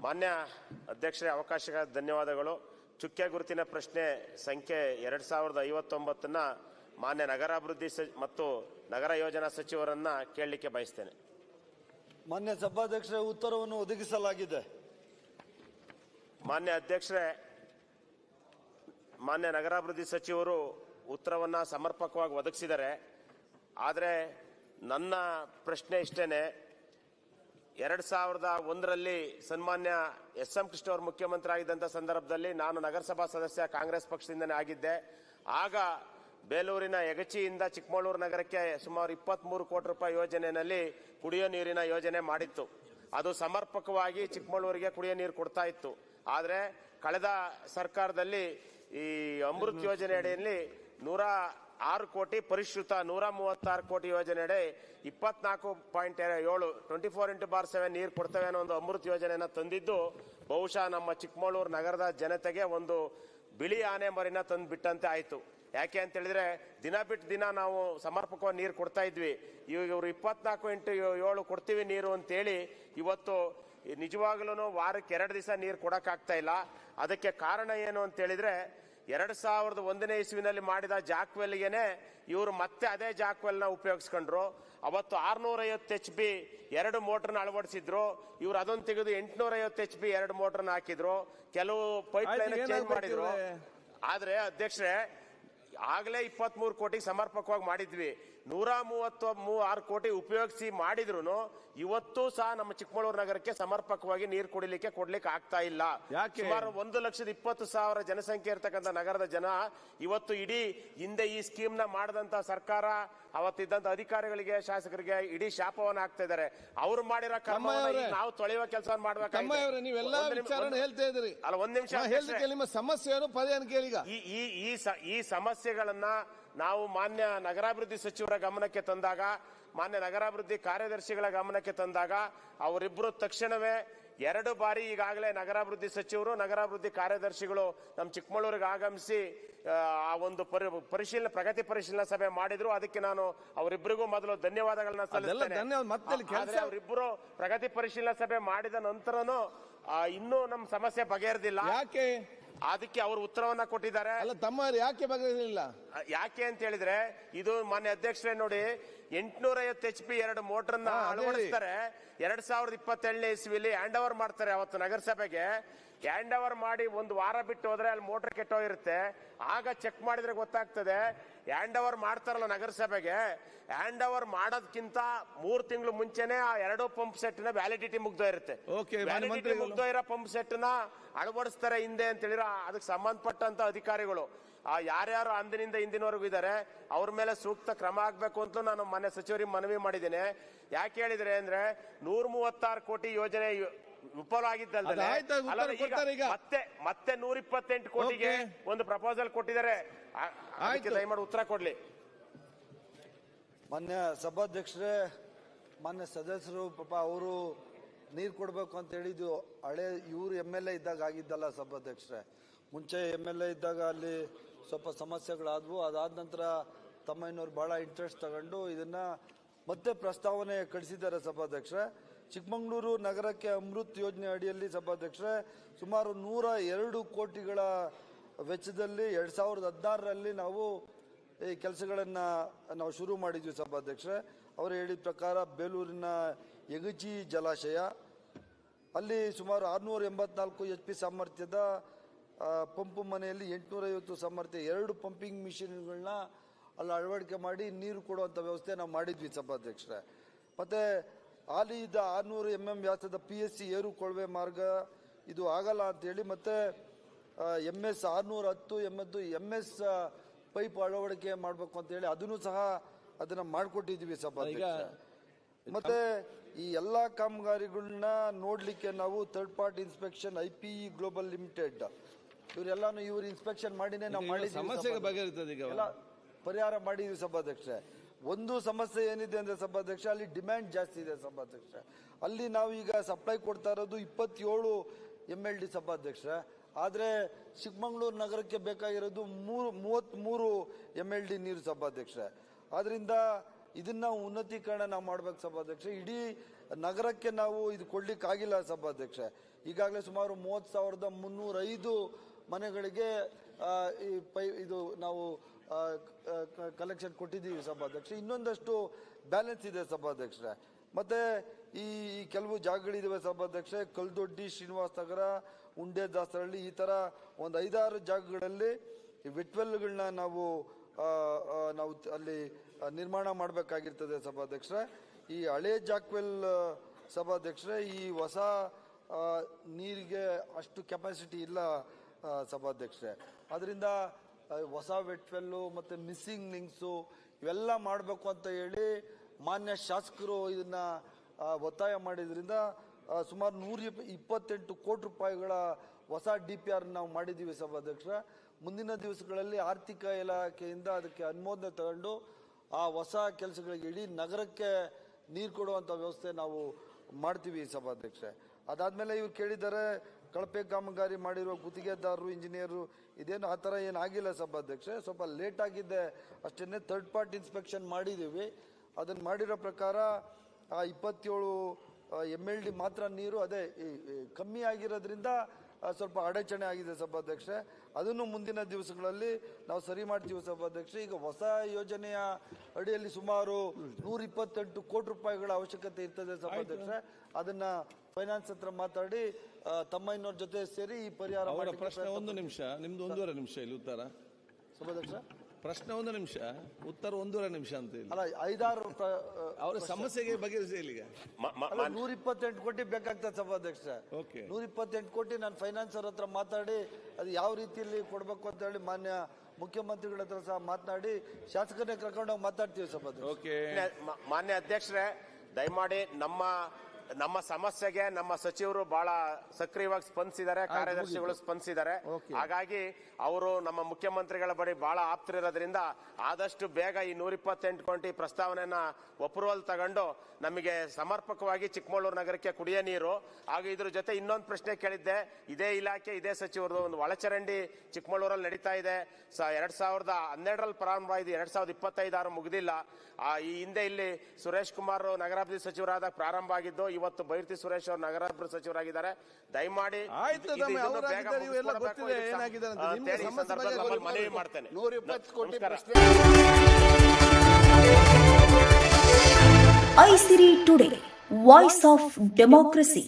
ಮಾನ್ಯ ಅಧ್ಯಕ್ಷರೇ ಅವಕಾಶಗಳ ಧನ್ಯವಾದಗಳು. ಚುಕ್ಕೆ ಗುರುತಿನ ಪ್ರಶ್ನೆ ಸಂಖ್ಯೆ ಎರಡು ಸಾವಿರದ ಐವತ್ತೊಂಬತ್ತನ್ನು ಮಾನ್ಯ ನಗರಾಭಿವೃದ್ಧಿ ಸ- ಮತ್ತು ನಗರ ಯೋಜನಾ ಸಚಿವರನ್ನ ಕೇಳಲಿಕ್ಕೆ ಬಯಸ್ತೇನೆ. ಮಾನ್ಯ ಸಭಾಧ್ಯಕ್ಷರ ಉತ್ತರವನ್ನು ಒದಗಿಸಲಾಗಿದೆ. ಮಾನ್ಯ ಅಧ್ಯಕ್ಷರೇ ಮಾನ್ಯ ನಗರಾಭಿವೃದ್ಧಿ ಸಚಿವರು ಉತ್ತರವನ್ನು ಸಮರ್ಪಕವಾಗಿ ಒದಗಿಸಿದ್ದಾರೆ. ಆದರೆ ನನ್ನ ಪ್ರಶ್ನೆ ಇಷ್ಟೇನೆ ಎರಡ್ ಸಾವಿರದ ಒಂದರಲ್ಲಿ ಸನ್ಮಾನ್ಯ ಎಸ್ ಎಂ ಕೃಷ್ಣ ಅವರು ಮುಖ್ಯಮಂತ್ರಿ ಆಗಿದ್ದಂಥ ಸಂದರ್ಭದಲ್ಲಿ ನಾನು ನಗರಸಭಾ ಸದಸ್ಯ, ಕಾಂಗ್ರೆಸ್ ಪಕ್ಷದಿಂದನೇ ಆಗಿದ್ದೆ. ಆಗ ಬೇಲೂರಿನ ಯಗಚಿಯಿಂದ ಚಿಕ್ಕಮಗಳೂರು ನಗರಕ್ಕೆ ಸುಮಾರು ಇಪ್ಪತ್ಮೂರು ಕೋಟಿ ರೂಪಾಯಿ ಯೋಜನೆಯಲ್ಲಿ ಕುಡಿಯೋ ನೀರಿನ ಯೋಜನೆ ಮಾಡಿತ್ತು. ಅದು ಸಮರ್ಪಕವಾಗಿ ಚಿಕ್ಕಮಗಳೂರಿಗೆ ಕುಡಿಯೋ ನೀರು ಕೊಡ್ತಾ ಇತ್ತು. ಆದರೆ ಕಳೆದ ಸರ್ಕಾರದಲ್ಲಿ ಈ ಅಮೃತ್ ಯೋಜನೆ ಅಡಿಯಲ್ಲಿ ನೂರ ಆರು ಕೋಟಿ, ಪರಿಷ್ಕೃತ ನೂರ ಮೂವತ್ತಾರು ಕೋಟಿ ಯೋಜನೆಯಡಿ ಇಪ್ಪತ್ನಾಲ್ಕು ಪಾಯಿಂಟ್ ಏಳು, twenty four into bar seven ನೀರು ಕೊಡ್ತೇವೆ ಅನ್ನೋ ಒಂದು ಅಮೃತ ಯೋಜನೆಯನ್ನು ತಂದಿದ್ದು, ಬಹುಶಃ ನಮ್ಮ ಚಿಕ್ಕಮಗಳೂರು ನಗರದ ಜನತೆಗೆ ಒಂದು ಬಿಳಿ ಆನೆ ಮರಿನ ತಂದು ಬಿಟ್ಟಂತೆ ಆಯಿತು. ಯಾಕೆ ಅಂತ ಹೇಳಿದ್ರೆ, ದಿನ ಬಿಟ್ಟು ದಿನ ನಾವು ಸಮರ್ಪಕವಾಗಿ ನೀರು ಕೊಡ್ತಾ ಇದ್ವಿ. ಇವಾಗ ಇವರು ಇಪ್ಪತ್ನಾಲ್ಕು ಇಂಟು ಏಳು ಕೊಡ್ತೀವಿ ನೀರು ಅಂತೇಳಿ ಇವತ್ತು ನಿಜವಾಗ್ಲೂ ವಾರಕ್ಕೆ ಎರಡು ದಿವಸ ನೀರು ಕೊಡೋಕ್ಕಾಗ್ತಾ ಇಲ್ಲ. ಅದಕ್ಕೆ ಕಾರಣ ಏನು ಅಂತ ಹೇಳಿದ್ರೆ ಎರಡ್ ಸಾವಿರದ ಒಂದನೇ ಇಸ್ವಿನಲ್ಲಿ ಮಾಡಿದ ಜಾಕ್ವೆಲ್ಗೆನೆ ಇವರು ಮತ್ತೆ ಅದೇ ಜಾಕ್ವೆಲ್ನ ಉಪಯೋಗಿಸ್ಕೊಂಡ್ರು. ಅವತ್ತು ಆರ್ನೂರ ಐವತ್ತು ಎಚ್ ಬಿ ಎರಡು ಮೋಟರ್ನ ಅಳವಡಿಸಿದ್ರು. ಇವ್ರು ಅದೊಂದು ತೆಗೆದು ಎಂಟುನೂರ ಐವತ್ತು ಎಚ್ ಬಿ ಎರಡು ಮೋಟರ್ನ ಹಾಕಿದ್ರು. ಕೆಲವು ಪೈಪ್ ಲೈನ್ ಚೇಂಜ್ ಮಾಡಿದ್ರು. ಆದ್ರೆ ಅಧ್ಯಕ್ಷರೇ ಆಗಲೇ ಇಪ್ಪತ್ಮೂರು ಕೋಟಿ ಸಮರ್ಪಕವಾಗಿ ಮಾಡಿದ್ವಿ. ನೂರ ಮೂವತ್ತು ಆರು ಕೋಟಿ ಉಪಯೋಗಿಸಿ ಮಾಡಿದ್ರು ಇವತ್ತು ಸಹ ನಮ್ಮ ಚಿಕ್ಕಮಗಳೂರು ನಗರಕ್ಕೆ ಸಮರ್ಪಕವಾಗಿ ನೀರು ಕುಡಿಲಿಕ್ಕೆ ಕೊಡ್ಲಿಕ್ಕೆ ಆಗ್ತಾ ಇಲ್ಲ? ಸುಮಾರು ಒಂದು ಲಕ್ಷದ ಇಪ್ಪತ್ತು ಸಾವಿರ ಜನಸಂಖ್ಯೆ ಇರ್ತಕ್ಕಂಥ ನಗರದ ಜನ ಇವತ್ತು ಇಡೀ ಹಿಂದೆ ಈ ಸ್ಕೀಮ್ನ ಮಾಡದಂತ ಸರ್ಕಾರ ಅವತ್ತಿದ್ದಂತ ಅಧಿಕಾರಿಗಳಿಗೆ ಶಾಸಕರಿಗೆ ಇಡೀ ಶಾಪವನ್ನು ಹಾಕ್ತಾ ಇದ್ದಾರೆ. ಅವ್ರು ಮಾಡಿರೋ ಕರ್ಮ ನಾವು ತೊಳೆಯುವ ಕೆಲಸ ಹೇಳ್ತಾ ಇದ್ರಿ ಅಲ್ಲ ಒಂದ್ ನಿಮಿಷ. ನಿಮ್ಮ ಸಮಸ್ಯೆ ಏನು? ಪದೇ ಈ ಈ ಸಮಸ್ಯೆಗಳನ್ನ ನಾವು ಮಾನ್ಯ ನಗರಾಭಿವೃದ್ಧಿ ಸಚಿವರ ಗಮನಕ್ಕೆ ತಂದಾಗ ಮಾನ್ಯ ನಗರಾಭಿವೃದ್ಧಿ ಕಾರ್ಯದರ್ಶಿಗಳ ಗಮನಕ್ಕೆ ತಂದಾಗ ಅವರಿಬ್ಬರು ತಕ್ಷಣವೇ ಎರಡು ಬಾರಿ ಈಗಾಗಲೇ ನಗರಾಭಿವೃದ್ಧಿ ಸಚಿವರು ನಗರಾಭಿವೃದ್ಧಿ ಕಾರ್ಯದರ್ಶಿಗಳು ನಮ್ಮ ಚಿಕ್ಕಮಗಳೂರಿಗೆ ಆಗಮಿಸಿ ಆ, ಒಂದು ಪರಿ- ಪರಿಶೀಲನೆ ಪ್ರಗತಿ ಪರಿಶೀಲನಾ ಸಭೆ ಮಾಡಿದ್ರು. ಅದಕ್ಕೆ ನಾನು ಅವರಿಬ್ಬರಿಗೂ ಮೊದಲು ಧನ್ಯವಾದಗಳನ್ನ ಸಲ್ಲಿಸ್ತೇನೆ. ಅವರಿಬ್ಬರು ಪ್ರಗತಿ ಪರಿಶೀಲನಾ ಸಭೆ ಮಾಡಿದ ನಂತರನೂ ಇನ್ನೂ ನಮ್ಮ ಸಮಸ್ಯೆ ಬಗೆಹರಿದಿಲ್ಲ. ಯಾಕೆ? ಅದಕ್ಕೆ ಅವರು ಉತ್ತರವನ್ನ ಕೊಟ್ಟಿದ್ದಾರೆ. ಅಲ್ಲ ತಮ್ಮ ಯಾಕೆ ಬಗೆಹರಿಲಿಲ್ಲ ಯಾಕೆ ಅಂತ ಹೇಳಿದ್ರೆ ಇದು ಮಾನ್ಯ ಅಧ್ಯಕ್ಷರೇ ನೋಡಿ ಎಂಟುನೂರ ಐವತ್ತು ಎಚ್ ಪಿ ಎರಡು ಮೋಟರ್ ಅಳವಡಿಸ್ತಾರೆ. ಎರಡ್ ಸಾವಿರದ ಇಪ್ಪತ್ತೇಳನೇ ಇಸ್ವಿಲಿ ಹ್ಯಾಂಡ್ ಓವರ್ ಮಾಡ್ತಾರೆ ಅವತ್ತು ನಗರಸಭೆಗೆ. ಹ್ಯಾಂಡ್ ಓವರ್ ಮಾಡಿ ಒಂದು ವಾರ ಬಿಟ್ಟು ಹೋದ್ರೆ ಅಲ್ಲಿ ಮೋಟರ್ ಕೆಟ್ಟೋಗಿರುತ್ತೆ. ಆಗ ಚೆಕ್ ಮಾಡಿದ್ರೆ ಗೊತ್ತಾಗ್ತದೆ ಹ್ಯಾಂಡ್ ಓವರ್ ಮಾಡ್ತಾರಲ್ಲ ನಗರಸಭೆಗೆ ಹ್ಯಾಂಡ್ ಓವರ್ ಮಾಡೋದಕ್ಕಿಂತ ಮೂರ್ ತಿಂಗಳು ಮುಂಚೆನೆ ಆ ಎರಡು ಪಂಪ್ ಸೆಟ್ನ ವ್ಯಾಲಿಡಿಟಿ ಮುಗ್ದೋ ಇರುತ್ತೆ. ವ್ಯಾಲಿಡಿಟಿ. ಮುಗ್ದೋ ಇರೋ ಪಂಪ್ ಸೆಟ್ನ ಅಳವಡಿಸ್ತಾರೆ ಹಿಂದೆ ಅಂತ ಹೇಳಿರೋ ಅದಕ್ಕೆ ಸಂಬಂಧಪಟ್ಟಂತ ಅಧಿಕಾರಿಗಳು. ಆ ಯಾರ್ಯಾರು ಅಂದಿನಿಂದ ಇಂದಿನವರೆಗೂ ಇದ್ದಾರೆ ಅವ್ರ ಮೇಲೆ ಸೂಕ್ತ ಕ್ರಮ ಆಗ್ಬೇಕು ಅಂತ ನಾನು ಮನೆ ಸಚಿವರಿಗೆ ಮನವಿ ಮಾಡಿದ್ದೇನೆ. ಯಾಕೆ ಹೇಳಿದ್ರೆ ಅಂದ್ರೆ ನೂರ ಮೂವತ್ತಾರು ಕೋಟಿ ಯೋಜನೆ ಯು- ವಿಫಲ ಆಗಿದ್ದಲ್ದೆ ಅದು ಆಯ್ತು, ಅದು ಉತ್ತರ ಕೊಡ್ತಾರೆ ಈಗ. ಮತ್ತೆ ಮತ್ತೆ ನೂರ ಇಪ್ಪತ್ತೆಂಟು ಕೋಟಿಗೆ ಒಂದು ಪ್ರಪೋಸಲ್ ಕೊಟ್ಟಿದ್ದಾರೆ. ದಯಮಾಡಿ ಉತ್ತರ ಕೊಡ್ಲಿ. ಮಾನ್ಯ ಸಭಾಧ್ಯಕ್ಷರೇ ಮಾನ್ಯ ಸದಸ್ಯರು ಪಾಪ ಅವರು ನೀರು ಕೊಡಬೇಕು ಅಂತ ಹೇಳಿದ್ದು ಹಳೆ ಇವರು ಎಂ ಎಲ್ ಎ ಇದ್ದಾಗ ಆಗಿದ್ದಲ್ಲ ಸಭಾಧ್ಯಕ್ಷರೇ. ಮುಂಚೆ ಎಂ ಎಲ್ ಎ ಇದ್ದಾಗ ಅಲ್ಲಿ ಸ್ವಲ್ಪ ಸಮಸ್ಯೆಗಳಾದವು. ಅದಾದ ನಂತರ ತಮ್ಮಯ್ಯನವ್ರು ಬಹಳ ಇಂಟ್ರೆಸ್ಟ್ ತಗೊಂಡು ಇದನ್ನ ಮತ್ತೆ ಪ್ರಸ್ತಾವನೆ ಕಳಿಸಿದ್ದಾರೆ ಸಭಾಧ್ಯಕ್ಷರೇ. ಚಿಕ್ಕಮಗಳೂರು ನಗರಕ್ಕೆ ಅಮೃತ್ ಯೋಜನೆ ಅಡಿಯಲ್ಲಿ ಸಭಾಧ್ಯಕ್ಷರೇ, ಸುಮಾರು ನೂರ ಎರಡು ಕೋಟಿಗಳ ವೆಚ್ಚದಲ್ಲಿ ಎರಡು ಸಾವಿರದ ಹದಿನಾರರಲ್ಲಿ ನಾವು ಈ ಕೆಲಸಗಳನ್ನು ನಾವು ಶುರು ಮಾಡಿದ್ವಿ ಸಭಾಧ್ಯಕ್ಷರೇ. ಅವರು ಹೇಳಿದ ಪ್ರಕಾರ ಬೇಲೂರಿನ ಯಗಚಿ ಜಲಾಶಯ, ಅಲ್ಲಿ ಸುಮಾರು ಆರುನೂರ ಎಂಬತ್ನಾಲ್ಕು ಎಚ್ ಪಿ ಸಾಮರ್ಥ್ಯದ ಪಂಪು ಮನೆಯಲ್ಲಿ ಎಂಟುನೂರೈವತ್ತು ಸಾಮರ್ಥ್ಯ ಎರಡು ಪಂಪಿಂಗ್ ಮಿಷಿನ್ಗಳನ್ನ ಅಲ್ಲಿ ಅಳವಡಿಕೆ ಮಾಡಿ ನೀರು ಕೊಡುವಂಥ ವ್ಯವಸ್ಥೆ ನಾವು ಮಾಡಿದ್ವಿ ಸಭಾಧ್ಯಕ್ಷರೇ. ಮತ್ತೆ ಹಾಲಿ ಇದ್ದ ಆರುನೂರು ಎಂ ಎಂ ವ್ಯಾಸದ ಪಿ ಎಸ್ ಸಿ ಏರು ಕೊಳವೆ ಮಾರ್ಗ ಇದು ಆಗಲ್ಲ ಅಂತೇಳಿ ಮತ್ತೆ ಎಂ ಎಸ್ ಆರ್ನೂರ ಹತ್ತು ಎಂ ಎದ್ದು ಎಂ ಎಸ್ ಪೈಪ್ ಅಳವಡಿಕೆ ಮಾಡಬೇಕು ಅಂತ ಹೇಳಿ ಅದನ್ನು ಸಹ ಅದನ್ನ ಮಾಡಿಕೊಟ್ಟಿದ್ವಿ ಸಭಾಧ್ಯಕ್ಷ. ಮತ್ತೆ ಈ ಎಲ್ಲ ಕಾಮಗಾರಿಗಳನ್ನ ನೋಡಲಿಕ್ಕೆ ನಾವು third party inspection I P E global limited ಇವರೆಲ್ಲಾನು ಇವ್ರು ಇನ್ಸ್ಪೆಕ್ಷನ್ ಮಾಡಿನೇ ನಾವು ಮಾಡಿದ್ದೀವಿ ಸಮಸ್ಯೆಗೆ. ಬಗೆಹರಿತದೆ ಈಗ ಎಲ್ಲ ಪರಿಹಾರ ಮಾಡಿದ್ವಿ ಸಭಾಧ್ಯಕ್ಷ. ಒಂದು ಸಮಸ್ಯೆ ಏನಿದೆ ಅಂದರೆ ಸಭಾಧ್ಯಕ್ಷ, ಅಲ್ಲಿ ಡಿಮ್ಯಾಂಡ್ ಜಾಸ್ತಿ ಇದೆ ಸಭಾಧ್ಯಕ್ಷ. ಅಲ್ಲಿ ನಾವು ಈಗ ಸಪ್ಲೈ ಕೊಡ್ತಾ ಇರೋದು ಇಪ್ಪತ್ತೇಳು ಎಂ ಎಲ್ ಡಿ ಸಭಾಧ್ಯಕ್ಷ. ಆದರೆ ಚಿಕ್ಕಮಗಳೂರು ನಗರಕ್ಕೆ ಬೇಕಾಗಿರೋದು ಮೂರು ಮೂವತ್ತ್ಮೂರು ಎಂ ಎಲ್ ಡಿ ನೀರು ಸಭಾಧ್ಯಕ್ಷ. ಆದ್ದರಿಂದ ಇದನ್ನು ಉನ್ನತೀಕರಣ ನಾವು ಮಾಡ್ಬೇಕು ಸಭಾಧ್ಯಕ್ಷ. ಇಡೀ ನಗರಕ್ಕೆ ನಾವು ಇದು ಕೊಡ್ಲಿಕ್ಕಾಗಿಲ್ಲ ಸಭಾಧ್ಯಕ್ಷ. ಈಗಾಗಲೇ ಸುಮಾರು ಮೂವತ್ತು ಸಾವಿರದ ಮುನ್ನೂರೈದು ಮನೆಗಳಿಗೆ ಈ ಪೈ, ಇದು ನಾವು ಕಲೆಕ್ಷನ್ ಕೊಟ್ಟಿದ್ದೀವಿ ಸಭಾಧ್ಯಕ್ಷ ಇನ್ನೊಂದಷ್ಟು ಬ್ಯಾಲೆನ್ಸ್ ಇದೆ ಸಭಾಧ್ಯಕ್ಷರೇ. ಮತ್ತೆ ಈ ಕೆಲವು ಜಾಗಗಳಿದ್ದಾವೆ ಸಭಾಧ್ಯಕ್ಷ ಕಲ್ದೊಡ್ಡಿ, ಶ್ರೀನಿವಾಸ ನಗರ, ಉಂಡೆ ದಾಸರಳ್ಳಿ ಈ ತರ ಒಂದು ಐದಾರು ಜಾಗಗಳಲ್ಲಿ ಈ ವಿಟ್ವೆಲ್ಗಳನ್ನ ನಾವು ನಾವು ಅಲ್ಲಿ ನಿರ್ಮಾಣ ಮಾಡಬೇಕಾಗಿರ್ತದೆ ಸಭಾಧ್ಯಕ್ಷರೇ. ಈ ಹಳೆ ಜಾಕ್ವೆಲ್ ಸಭಾಧ್ಯಕ್ಷರೇ, ಈ ಹೊಸ ನೀರಿಗೆ ಅಷ್ಟು ಕೆಪಾಸಿಟಿ ಇಲ್ಲ ಸಭಾಧ್ಯಕ್ಷರೇ. ಅದರಿಂದ ಹೊಸ ವೆಟ್ವೆಲ್ಲು ಮತ್ತು ಮಿಸ್ಸಿಂಗ್ ಲಿಂಕ್ಸು ಇವೆಲ್ಲ ಮಾಡಬೇಕು ಅಂತ ಹೇಳಿ ಮಾನ್ಯ ಶಾಸಕರು ಇದನ್ನ ಒತ್ತಾಯ ಮಾಡಿದ್ರಿಂದ ಸುಮಾರು ನೂರ ಇಪ್ಪತ್ತೆಂಟು ಕೋಟಿ ರೂಪಾಯಿಗಳ ಹೊಸ ಡಿ ಪಿ ಆರ್ ನಾವು ಮಾಡಿದ್ದೀವಿ ಸಭಾಧ್ಯಕ್ಷರ. ಮುಂದಿನ ದಿವಸಗಳಲ್ಲಿ ಆರ್ಥಿಕ ಇಲಾಖೆಯಿಂದ ಅದಕ್ಕೆ ಅನುಮೋದನೆ ತಗೊಂಡು ಆ ಹೊಸ ಕೆಲಸಗಳಿಗೆ ಇಡೀ ನಗರಕ್ಕೆ ನೀರು ಕೊಡುವಂಥ ವ್ಯವಸ್ಥೆ ನಾವು ಮಾಡ್ತೀವಿ ಸಭಾಧ್ಯಕ್ಷೆ ಅದಾದಮೇಲೆ ಇವ್ರು ಕೇಳಿದ್ದಾರೆ ಕಳಪೆ ಕಾಮಗಾರಿ ಮಾಡಿರುವ ಗುತ್ತಿಗೆದಾರರು ಇಂಜಿನಿಯರು ಇದೇನು ಆ ಥರ ಏನು ಆಗಿಲ್ಲ ಸಭಾಧ್ಯಕ್ಷೆ ಸ್ವಲ್ಪ ಲೇಟ್ ಆಗಿದೆ ಅಷ್ಟೇ ಥರ್ಡ್ ಪಾರ್ಟಿ ಇನ್ಸ್ಪೆಕ್ಷನ್ ಮಾಡಿದ್ದೀವಿ. ಅದನ್ನು ಮಾಡಿರೋ ಪ್ರಕಾರ ಆ ಇಪ್ಪತ್ತೇಳು ಎಂ ಎಲ್ ಡಿ ಮಾತ್ರ ನೀರು ಅದೇ ಕಮ್ಮಿ ಆಗಿರೋದ್ರಿಂದ ಸ್ವಲ್ಪ ಅಡಚಣೆ ಆಗಿದೆ ಸಭಾಧ್ಯಕ್ಷೆ ಅದನ್ನು ಮುಂದಿನ ದಿವಸಗಳಲ್ಲಿ ನಾವು ಸರಿ ಮಾಡ್ತೀವಿ ಸಭಾಧ್ಯಕ್ಷೆ ಈಗ ಹೊಸ ಯೋಜನೆಯ ಅಡಿಯಲ್ಲಿ ಸುಮಾರು ನೂರ ಇಪ್ಪತ್ತೆಂಟು ಕೋಟಿ ರೂಪಾಯಿಗಳ ಅವಶ್ಯಕತೆ ಇರ್ತದೆ ಸಭಾಧ್ಯಕ್ಷೆ ಅದನ್ನ ಫೈನಾನ್ಸ್ ಹತ್ರ ಮಾತಾಡಿ ತಮ್ಮಯ್ಯನವ್ರ ಜೊತೆ ಸೇರಿ ಈ ಪರಿಹಾರ ಅವರ ಮಾಡ್ಲಿಕ್ಕೆ ಪ್ರಶ್ನೆ ಪ್ರಯತ್ನ ಒಂದು ನಿಮಿಷ ನಿಮ್ದು ಒಂದೂವರೆ ನಿಮಿಷ ಇಲ್ಲಿ ಉತ್ತರ. ಸಭಾಧ್ಯಕ್ಷ? ಪ್ರಶ್ನೆ ಒಂದು ನಿಮಿಷ ಉತ್ತರ ಒಂದೂವರೆ ನಿಮಿಷ ಅಂತ ಇಲ್ಲಿ. ಅಲ್ಲ ಐದಾರು ಪ್ರ- ಆ, ಅವರ ಸಮಸ್ಯೆಗೆ ಬಗೆಹರಿಸಿ ಇಲ್ಲಿಗೆ. ಮ- ಮ- ಅಲ್ಲ ನೂರ ಇಪ್ಪತ್ತೆಂಟು ಕೋಟಿ ಬೇಕಾಗ್ತದೆ ಸಭಾಧ್ಯಕ್ಷ. ಓಕೆ. ನೂರ ಇಪ್ಪತ್ತೆಂಟು ಕೋಟಿ ನಾನು ಫೈನಾನ್ಸರ್ ಹತ್ರ ಮಾತಾಡಿ ಅದು ಯಾವ ರೀತಿಯಲ್ಲಿ ಕೊಡಬೇಕು ಅಂತ ಹೇಳಿ ಮಾನ್ಯ ಮುಖ್ಯಮಂತ್ರಿಗಳ ಹತ್ರ ಸಹ ಮಾತನಾಡಿ ಶಾಸಕರನ್ನೇ ಕರ್ಕೊಂಡೋಗಿ ಮಾತಾಡ್ತೀವಿ ಸಭಾಧ್ಯಕ್ಷ. ಓಕೆ. ಮ- ಮಾನ್ಯ ಅಧ್ಯಕ್ಷರೇ ದಯಮಾಡಿ ನಮ್ಮ ನಮ್ಮ ಸಮಸ್ಯೆಗೆ ನಮ್ಮ ಸಚಿವರು ಬಹಳ ಸಕ್ರಿಯವಾಗಿ ಸ್ಪಂದಿಸಿದ್ದಾರೆ ಕಾರ್ಯದರ್ಶಿಗಳು ಸ್ಪಂದಿಸಿದ್ದಾರೆ. ಹಾಗಾಗಿ ಅವರು ನಮ್ಮ ಮುಖ್ಯಮಂತ್ರಿಗಳ ಬಳಿ ಬಹಳ ಆಪ್ತರಿರೋದ್ರಿಂದ ಆದಷ್ಟು ಬೇಗ ಈ ನೂರ ಇಪ್ಪತ್ತೆಂಟು ಕೋಟಿ ಪ್ರಸ್ತಾವನೆಯನ್ನ ಅಪ್ರೂವಲ್ ತಗೊಂಡು ನಮಗೆ ಸಮರ್ಪಕವಾಗಿ ಚಿಕ್ಕಮಗಳೂರು ನಗರಕ್ಕೆ ಕುಡಿಯ ನೀರು. ಹಾಗೂ ಇದ್ರ ಜೊತೆ ಇನ್ನೊಂದು ಪ್ರಶ್ನೆ ಕೇಳಿದ್ದೆ. ಇದೇ ಇಲಾಖೆ ಇದೇ ಸಚಿವರದು ಒಂದು ಒಳಚರಂಡಿ ಚಿಕ್ಕಮಗಳೂರಲ್ಲಿ ನಡೀತಾ ಇದೆ. ಸ ಎರಡ್ ಸಾವಿರದ ಹನ್ನೆರಡರಲ್ಲಿ ಪ್ರಾರಂಭ ಆಗಿದೆ ಎರಡ್ ಸಾವಿರದ ಇಪ್ಪತ್ತೈದಾರು ಮುಗಿದಿಲ್ಲ. ಆ, ಈ ಹಿಂದೆ ಇಲ್ಲಿ ಸುರೇಶ್ ಕುಮಾರ್ ನಗರಾಭಿವೃದ್ಧಿ ಸಚಿವರಾದಾಗ ಪ್ರಾರಂಭ ಆಗಿದ್ದು ಇವತ್ತು ಬೈರ್ತಿ ಸುರೇಶ್ ಅವರು ನಗರಾಭಿವೃದ್ಧಿ ಸಚಿವರಾಗಿದ್ದಾರೆ ದಯಮಾಡಿ ಮನವಿ. ಮಾಡ್ತೇನೆ. Aisiri today voice of democracy